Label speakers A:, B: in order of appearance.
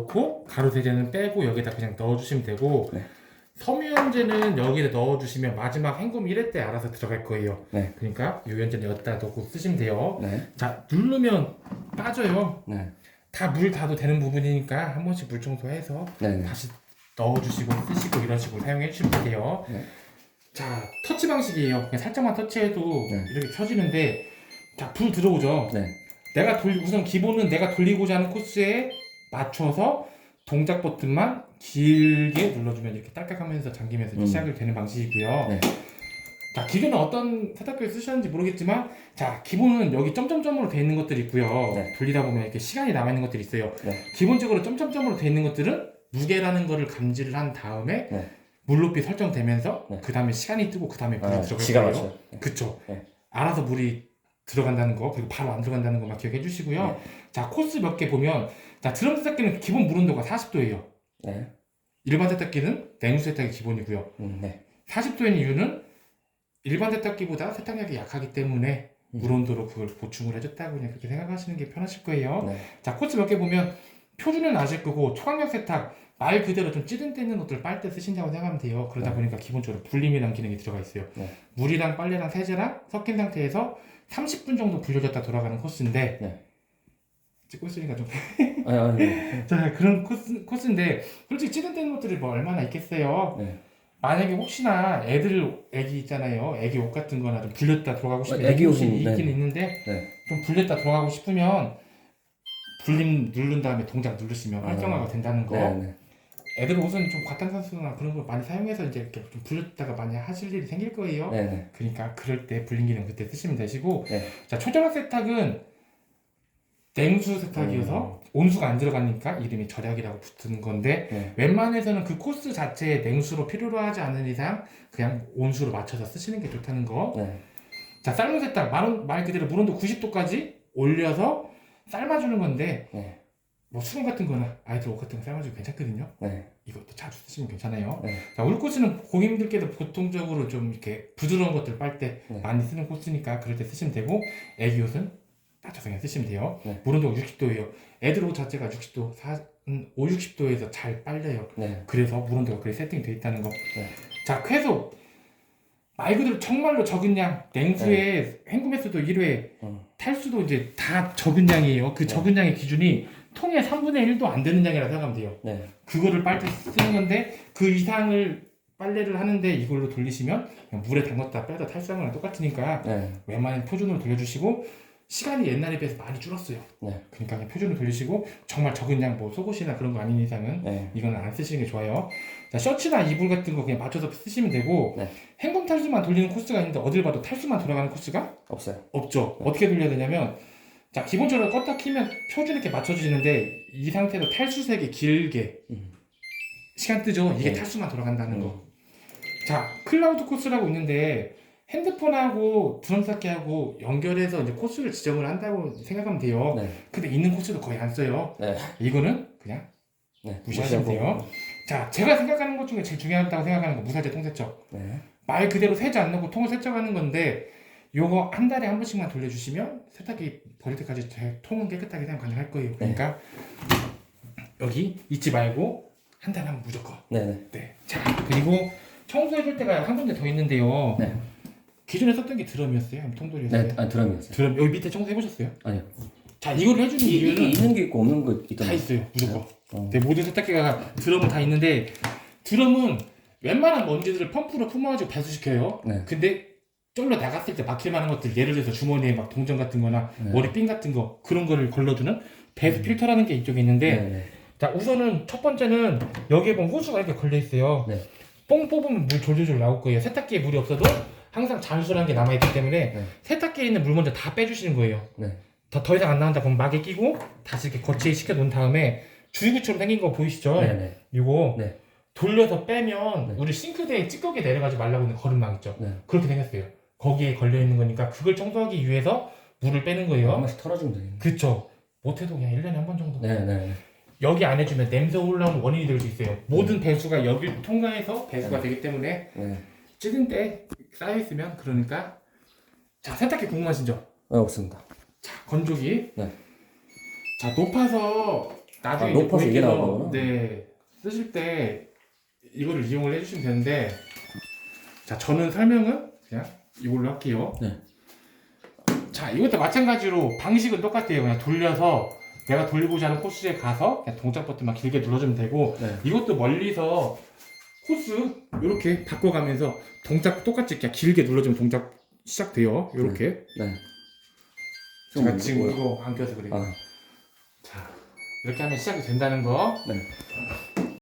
A: 넣고 가루 세제는 빼고 여기다 그냥 넣어주시면 되고
B: 네.
A: 섬유유연제는 여기에 넣어주시면 마지막 헹굼 1회 때 알아서 들어갈 거예요.
B: 네.
A: 그러니까 유연제는 여기다 넣고 쓰시면 돼요.
B: 네.
A: 자 누르면 빠져요.
B: 네.
A: 다 물 다도 되는 부분이니까 한 번씩 물 청소해서
B: 네. 네.
A: 다시 넣어주시고 쓰시고 이런 식으로 사용해 주시면 돼요.
B: 네.
A: 자 터치 방식이에요. 그냥 살짝만 터치해도
B: 네.
A: 이렇게 켜지는데 자불 들어오죠.
B: 네.
A: 내가 돌 우선 기본은 내가 돌리고자 하는 코스에 맞춰서 동작 버튼만 길게 눌러주면 이렇게 딸깍하면서 잠기면서
B: 음.
A: 시작이 되는 방식이고요.
B: 네.
A: 자 기존에 어떤 세탁기를 쓰셨는지 모르겠지만 자 기본은 여기 점점점으로 되어 있는 것들이 있고요.
B: 네.
A: 돌리다 보면 이렇게 시간이 남아 있는 것들이 있어요.
B: 네.
A: 기본적으로 점점점으로 되어 있는 것들은 무게라는 거를 감지를 한 다음에
B: 네.
A: 물 높이 설정되면서
B: 네.
A: 그 다음에 시간이 뜨고 그 다음에 물이
B: 아,
A: 들어갈 거예요.
B: 네.
A: 그쵸.
B: 네.
A: 알아서 물이 들어간다는 거 그리고 바로 안 들어간다는 것만 기억해 주시고요.
B: 네.
A: 자 코스 몇 개 보면 자 드럼 세탁기는 기본 물 온도가 40도예요.
B: 네.
A: 일반 세탁기는 냉수 세탁이 기본이고요.
B: 음, 네.
A: 40도인 이유는 일반 세탁기보다 세탁력이 약하기 때문에
B: 음.
A: 물 온도로 그걸 보충을 해줬다고 그냥 그렇게 생각하시는 게 편하실 거예요.
B: 네.
A: 자 코스 몇개 보면 표준은 아실 거고 초강력 세탁 말 그대로 좀 찌든 때 있는 옷들 빨때 쓰신다고 생각하면 돼요. 그러다
B: 네.
A: 보니까 기본적으로 분림이라는 기능이 들어가 있어요.
B: 네.
A: 물이랑 빨래랑 세제랑 섞인 상태에서 30분 정도 불려졌다 돌아가는 코스인데
B: 네.
A: 찍고 있으니까 좀
B: 아니, 아니, 네.
A: 자, 그런 코스, 코스인데 솔직히 찌든 때 있는 옷들이 뭐 얼마나 있겠어요.
B: 네.
A: 만약에 혹시나 애들 애기 있잖아요. 애기 옷 같은 거나 좀 불렸다 돌아가고 싶으면
B: 애기
A: 옷이
B: 옷은,
A: 있긴
B: 네.
A: 있는데
B: 네.
A: 좀 불렸다 돌아가고 싶으면 불림 누른 다음에 동작 누르시면
B: 아.
A: 활성화가 된다는 거.
B: 네. 네.
A: 애들 옷은 좀 과탄산수나 그런 걸 많이 사용해서 이제 이렇게 좀 불렸다가 많이 하실 일이 생길 거예요.
B: 네. 네.
A: 그러니까 그럴 때 불린 기능 그때 쓰시면 되시고
B: 네.
A: 자 초절약 세탁은 냉수 세탁이어서 온수가 안 들어가니까 이름이 절약이라고 붙는 건데
B: 네.
A: 웬만해서는 그 코스 자체에 냉수로 필요로 하지 않은 이상 그냥 온수로 맞춰서 쓰시는 게 좋다는 거.
B: 네.
A: 자 삶은 세탁 말, 말 그대로 물온도 90도까지 올려서 삶아주는 건데
B: 네.
A: 뭐 수건 같은 거나 아이들 옷 같은 거 삶아주고 괜찮거든요.
B: 네.
A: 이것도 자주 쓰시면 괜찮아요.
B: 네.
A: 자, 울 코스는 고객님들께도 보통적으로 좀 이렇게 부드러운 것들 빨 때
B: 네.
A: 많이 쓰는 코스니까 그럴 때 쓰시면 되고 애기 옷은 맞춰서 그냥 쓰시면 돼요.
B: 네.
A: 물 온도가 60도예요. 애들 옷 자체가 60도, 4, 음, 5, 60도에서 잘 빨려요.
B: 네.
A: 그래서 물 온도가 그렇게 세팅되어 있다는 거.
B: 네.
A: 자, 계속 말 그대로 정말로 적은 양, 냉수에 헹굼 횟수도 1회,
B: 음.
A: 탈수도 이제 다 적은 양이에요. 그
B: 네.
A: 적은 양의 기준이 통의 3분의 1도 안 되는 양이라고 생각하면 돼요.
B: 네.
A: 그거를 빨때 쓰는 건데 그 이상을 빨래를 하는데 이걸로 돌리시면 물에 담갔다 빼다 탈수한 거랑 똑같으니까
B: 네.
A: 웬만하면 표준으로 돌려주시고 시간이 옛날에 비해서 많이 줄었어요.
B: 네.
A: 그러니까 그냥 표준으로 돌리시고 정말 적은 양 뭐 속옷이나 그런 거 아닌 이상은
B: 네.
A: 이거는 안 쓰시는 게 좋아요. 자, 셔츠나 이불 같은 거 그냥 맞춰서 쓰시면 되고
B: 네.
A: 행동 탈수만 돌리는 코스가 있는데 어딜 봐도 탈수만 돌아가는 코스가
B: 없어요.
A: 없죠.
B: 네.
A: 어떻게 돌려야 되냐면 자 기본적으로 껐다 키면 표준 이렇게 맞춰주시는데 이 상태로 탈수 색이 길게
B: 음.
A: 시간 뜨죠. 이게
B: 네.
A: 탈수만 돌아간다는
B: 음.
A: 거. 자 클라우드 코스라고 있는데 핸드폰하고 드럼 쌓기하고 연결해서 이제 코스를 지정을 한다고 생각하면 돼요.
B: 네.
A: 근데 있는 코스도 거의 안 써요.
B: 네.
A: 이거는 그냥
B: 네.
A: 무시하시면 돼요. 자 제가 생각하는 것 중에 제일 중요하다고 생각하는 거 무사제 통세척.
B: 네.
A: 말 그대로 세제 안 넣고 통을 세척하는 건데 요거 한 달에 한 번씩만 돌려주시면 세탁기 버릴 때까지 제 통은 깨끗하게 사용 가능할 거예요. 그러니까 여기 잊지 말고 한 달에 한 번 무조건.
B: 네. 네.
A: 네. 자 그리고 청소해줄 때가 한 군데 더 있는데요.
B: 네.
A: 기존에 썼던 게 드럼이었어요? 통돌이었어요?
B: 네. 아, 드럼이었어요.
A: 드럼 여기 밑에 청소해 보셨어요?
B: 아니요.
A: 자 이거를 해주는
B: 이,
A: 이유는
B: 이게 있는 게 있고 없는
A: 거다
B: 있잖아요.
A: 있어요. 무조건.
B: 어.
A: 네, 모든 세탁기가 드럼은 다 있는데 드럼은 웬만한 먼지들을 펌프로 품어가지고 배수시켜요.
B: 네.
A: 근데 쫄로 나갔을 때 막힐 만한 것들 예를 들어서 주머니에 막 동전 같은 거나
B: 네.
A: 머리핀 같은 거 그런 거를 걸러주는 배수 필터라는 게 이쪽에 있는데
B: 네. 네.
A: 자 우선은 첫 번째는 여기에 보면 호수가 이렇게 걸려 있어요.
B: 네.
A: 뽕 뽑으면 물 졸졸졸 나올 거예요. 세탁기에 물이 없어도 항상 잔수라는 게 남아있기 때문에
B: 네.
A: 세탁기에 있는 물 먼저 다 빼주시는 거예요.
B: 네.
A: 더, 더 이상 안 나온다 그러면 막에 끼고 다시 이렇게 거치에 식혀 놓은 다음에 줄기처럼 생긴 거 보이시죠?
B: 네. 네.
A: 이거
B: 네.
A: 돌려서 빼면
B: 네.
A: 우리 싱크대에 찌꺼기 내려가지 말라고 있는 거름망 있죠?
B: 네.
A: 그렇게 생겼어요. 거기에 걸려 있는 거니까 그걸 청소하기 위해서 물을 빼는 거예요.
B: 한 번씩 털어주면 되겠네.
A: 그쵸? 못해도 그냥 1년에 한 번 정도.
B: 네. 네.
A: 여기 안 해주면 냄새 올라오는 원인이 될 수 있어요. 모든 배수가 여기를 통과해서 배수가
B: 네.
A: 되기 때문에
B: 네.
A: 찌든 때 쌓여 있으면 그러니까 자 세탁기 궁금하시죠?
B: 네. 없습니다.
A: 자 건조기
B: 네.
A: 자 높아서 나중에
B: 아,
A: 이제
B: 높아서 이게 나오는구나.
A: 네 쓰실 때 이거를 이용을 해주시면 되는데 자 저는 설명은 그냥 이걸로 할게요.
B: 네.
A: 자 이것도 마찬가지로 방식은 똑같아요. 그냥 돌려서 내가 돌리고자 하는 코스에 가서 그냥 동작 버튼만 길게 눌러주면 되고
B: 네.
A: 이것도 멀리서 코스 이렇게 바꿔가면서 동작 똑같이 그냥 길게 눌러주면 동작 시작돼요. 이렇게
B: 네.
A: 제가
B: 좀
A: 지금? 이거 안 껴서 그래요.
B: 아,
A: 자 이렇게 하면 시작이 된다는 거.
B: 네.